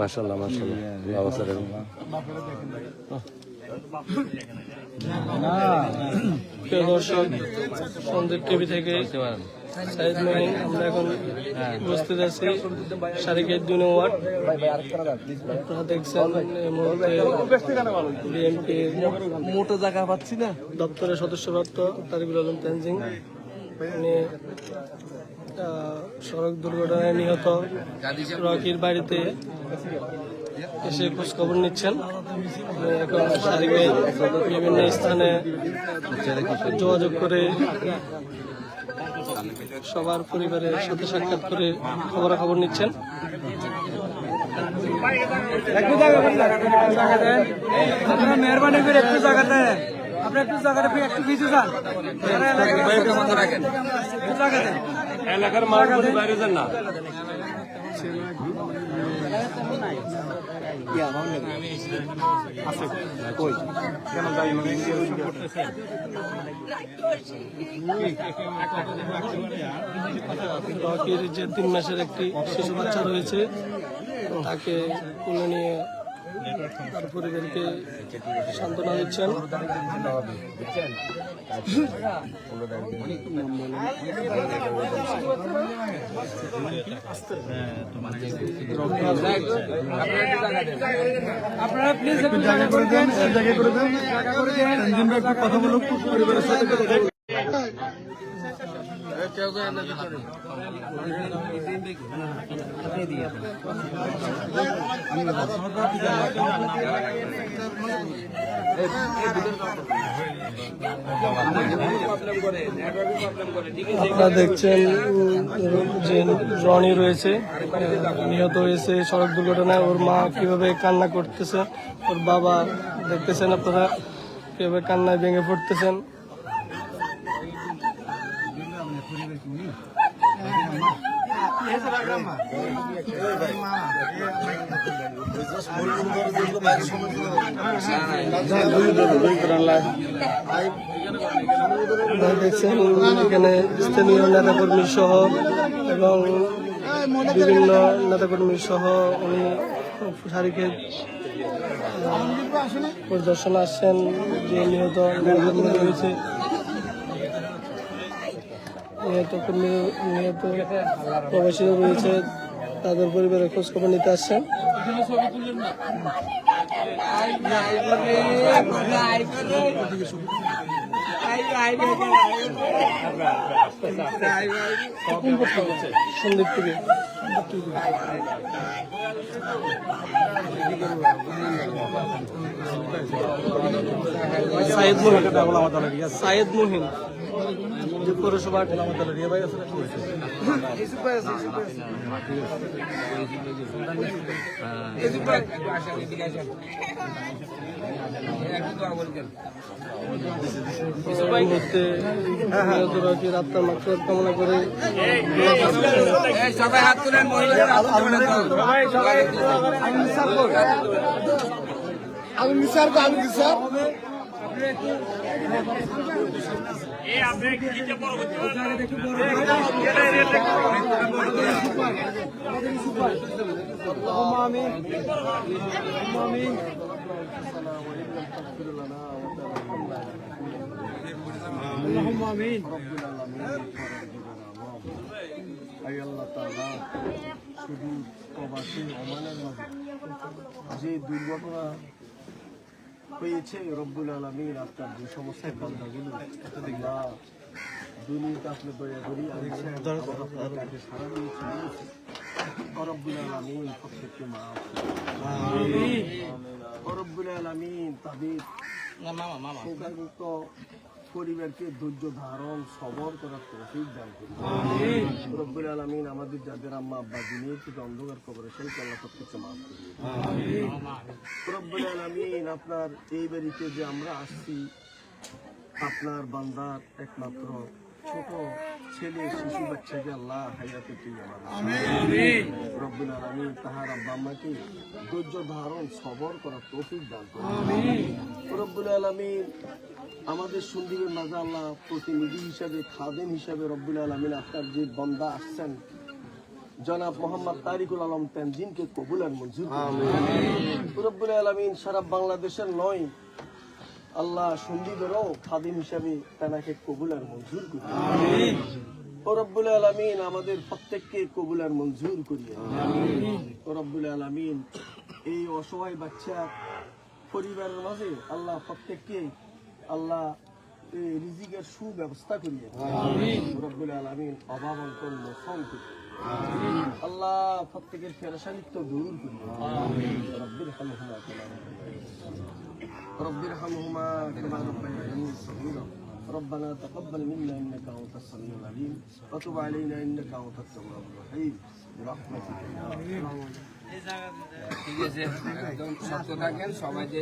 মাশাল্লাহ দেখুন দর্শক সন্দীপ টিভি থেকে সাইদ মহিন আমরা এখন উপস্থিত আছি সারিকের দুই নম্বর আপনারা দেখছেন এই মুহূর্তে বিএনপি মোটো জায়গা পাচ্ছি না। দপ্তরের সদস্যপ্রাপ্ত তারিকুল আলম তেনজিং। সড়ক দুর্ঘটনায় নিহত রকির বাড়িতে এসে খোঁজ খবর নিচ্ছেন। এখন বিভিন্ন স্থানে যোগাযোগ করে সবার পরিবারের সাথে সাক্ষাৎ করে খবরাখবর নিচ্ছেন। আপনারা মেহরবানি করে একটু জায়গা দেন। আপনি একটু জায়গাটা একটু কিছু যান। এলাকার মাঠ বাইরে যান না। যে তিন মাসের একটি শিশু বাচ্চা রয়েছে তাকে তুলে নিয়ে তার পরিবারকে সান্ত্বনা দিচ্ছেন। আপনারা প্লিজ জায়গা করে দেন জায়গা করে দেন। কথা বলুন পরিবারের সাথে আপনারা দেখছেন যে রনি রয়েছে, নিহত হয়েছে সড়ক দুর্ঘটনায়। ওর মা কীভাবে কান্না করতেছে, ওর বাবা দেখতেছেন আপনারা, কীভাবে কান্নায় ভেঙে পড়তেছেন। দেখছেন এখানে স্থানীয় নেতাকর্মী সহ এবং বিভিন্ন নেতাকর্মী সহ উনি সারিকে পরিদর্শন আসছেন, যে নিহত রয়েছে নিহত কর্মী নিহত প্রবাসীরা রয়েছে, তাদের পরিবারের খোঁজ খবর নিতে আসছেন। সন্দীপ সাইদ মুহিন সাইদ মুহিন। যে পৌরসভা এই মুহূর্তে নিহত রকির আত্মার মাত্র কামনা করে সবাই হাত তুলেন মহিলাদের হাত আমি স্যার আমি স্যার আই আল্লাহ তাআলা যে দুর্ঘটনা হয়েছে রব্বুল আলমীর আপনার যে সমস্ত বান্ধাগুলো দুনিয়াতে আপনি দয়া করি সারা দিয়েছি রব্বুল রব্বুল আলমিন তাদের পরিবারকে ধৈর্য ধারণ সবর করার তৌফিক দান করি। রব্বুল আলমিন আমাদের যাদের আম্মা আব্বা দিনে থেকে অন্ধকার কবরে সেই আল্লাহ কিছু মাফ করি রব্বুল আলমিন আপনার এই বাড়িতে যে আমরা আসছি আপনার বান্দার একমাত্র ছোট ছেলে শিশু বাচ্চাকে আল্লাহ হায়াতে রব্বুল আলমিন তাহার আব্বা আম্মাকে ধৈর্য ধারণ সবর করার তৌফিক দান রব্বুল আলমিন আমাদের সন্দীপের মাঝে আল্লাহ প্রতিনিধি হিসাবে খাদেম হিসাবে রব্বুল আলমিন আপনার যে বন্দা আসছেন জনাব মোহাম্মদ তারিকুল আলম তেনজিনকে কবুল আর মঞ্জুর রব্বুল আলমিন সারা বাংলাদেশের নয় আল্লাহ সন্দীপেরও খাদিম হিসাবে তেনাকে কবুল আর মঞ্জুর করি ও রব্বুল আলমিন আমাদের প্রত্যেককে কবুল আর মঞ্জুর করিয়ে ও রব্বুল আলমিন এই অসহায় বাচ্চা পরিবারের মাঝে আল্লাহ প্রত্যেককে আল্লাহ রিজিকের সুব্যবস্থা করিয়া রব্বুল আলমিন অভাব অন্তর মোসন করি আল্লাহ প্রত্যেকের ফেরসানিত্ব দূর করি রব্বির হামহুমা কামা رب ارحمهما كما ربياني صغيرا ربنا تقبل منا انك انت السميع العليم وتب علينا انك انت التواب الرحيم برحمتك يا ارحم ঠিক আছে একদম সত্য থাকেন সবাই যে